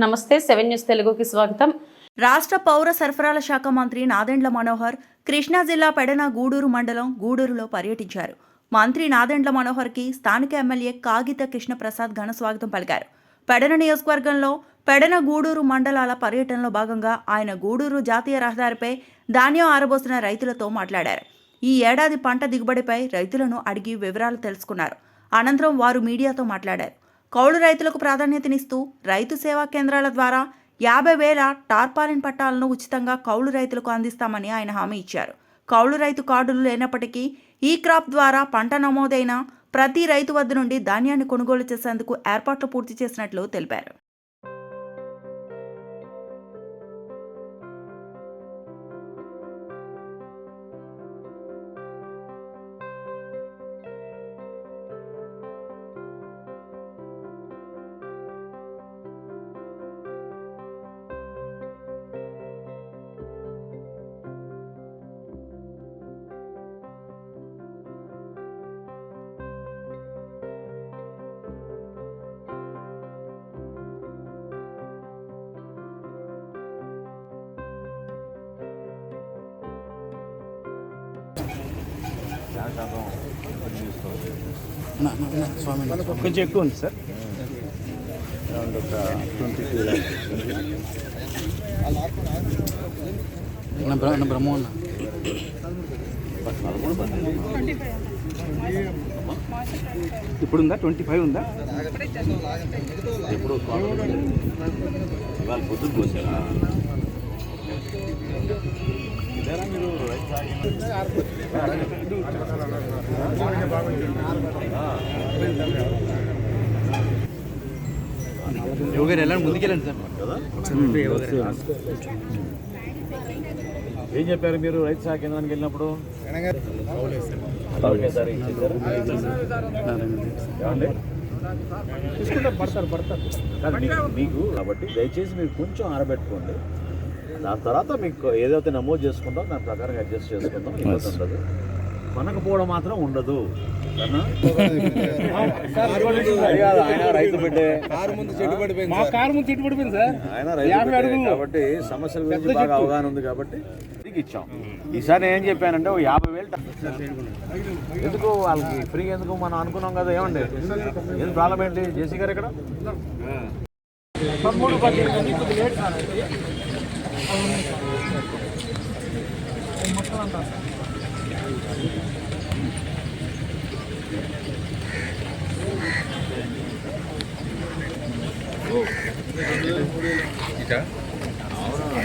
నమస్తే seven news తెలుగుకి స్వాగతం. రాష్ట్ర పౌర సరఫరాల శాఖ మంత్రి నాదెండ్ల మనోహర్ కృష్ణా జిల్లా పెడన గూడూరు మండలం గూడూరులో పర్యటించారు. మంత్రి నాదెండ్ల మనోహర్కి స్థానిక ఎమ్మెల్యే కాగిత కృష్ణప్రసాద్ ఘన స్వాగతం పలికారు. పెడన నియోజకవర్గంలో పెడన గూడూరు మండలాల పర్యటనలో భాగంగా ఆయన గూడూరు జాతీయ రహదారిపై ధాన్యం ఆరబోసిన రైతులతో మాట్లాడారు. ఈ ఏడాది పంట దిగుబడిపై రైతులను అడిగి వివరాలు తెలుసుకున్నారు. అనంతరం వారు మీడియాతో మాట్లాడారు. కౌలు రైతులకు ప్రాధాన్యతనిస్తూ రైతు సేవా కేంద్రాల ద్వారా యాభై వేల టార్పాలిన్ పట్టాలను ఉచితంగా కౌలు రైతులకు అందిస్తామని ఆయన హామీ ఇచ్చారు. కౌలు రైతు కార్డులు లేనప్పటికీ ఈ క్రాప్ ద్వారా పంట నమోదైన ప్రతి రైతు వద్ద నుండి ధాన్యాన్ని కొనుగోలు చేసేందుకు ఏర్పాట్లు పూర్తి చేసినట్లు తెలిపారు. కొంచెం ఎక్కువ ఉంది సార్. బ్రహ్మోన్న ఇప్పుడు ఉందా ట్వంటీ ఫైవ్ ఉందా? ఎప్పుడు ఇవాళ పొద్దున్న పోసారా యోగారు ముందుకెళ్ళండి సార్. ఏం చెప్పారు మీరు రైతు సాగు కేంద్రానికి వెళ్ళినప్పుడు? కాదు, మీకు- మీకు కాబట్టి దయచేసి మీరు కొంచెం ఆరబెట్టుకోండి. దాని తర్వాత మీకు ఏదైతే నమోదు చేసుకుంటాం దాని ప్రకారం అడ్జస్ట్ చేసుకుందాం ఇబ్బంది ఉండదు. కొనకపోవడం మాత్రం ఉండదు. కాబట్టి సమస్యల గురించి బాగా అవగాహన ఉంది కాబట్టి ఇచ్చాం. ఈసారి ఏం చెప్పానంటే ఓ యాభై వేలు ఎందుకు వాళ్ళకి ఫ్రీగా ఎందుకు మనం అనుకున్నాం కదా ఏమండి? ఏం ప్రాబ్లం ఏంటి? జేసీ గారు ఇక్కడ అవును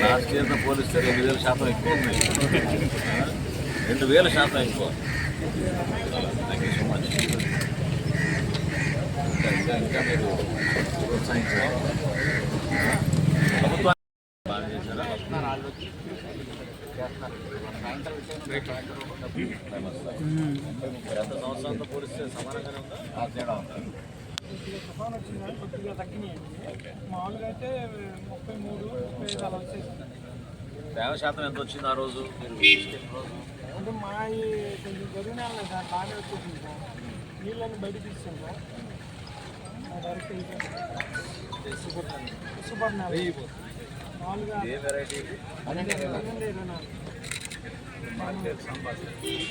లాస్ట్ ఇయర్తో పోలిస్తే రెండు వేల శాతం ఎక్కువ ఉన్నాయి రెండు వేల శాతం ఎక్కువ థ్యాంక్ యూ సో మచ్ ఇంకా ఇంకా ఇంకా మీరు ప్రోత్సహించాలి గత సంవత్సరంతో పోలిస్తే సమానంగానే ఉందా ఆ తేడా ఉందా తుఫాన్ వచ్చింది కొద్దిగా తగ్గినాయండి మామూలుగా అయితే ముప్పై మూడు ముప్పై ఐదు అలా వచ్చేసింది తేమ శాతం ఎంత వచ్చింది ఆ రోజు మీరు అంటే మా ఈ కొంచెం జరిగిన సార్ బాగానే వచ్చేసింది సార్ నీళ్ళని బయట తీసాం సార్ మా డైరెక్ట్ సూపర్ నెల మామూలుగా ఏ వెరైటీ ఇరవై నాలుగు మార్కెట్ సంపాదన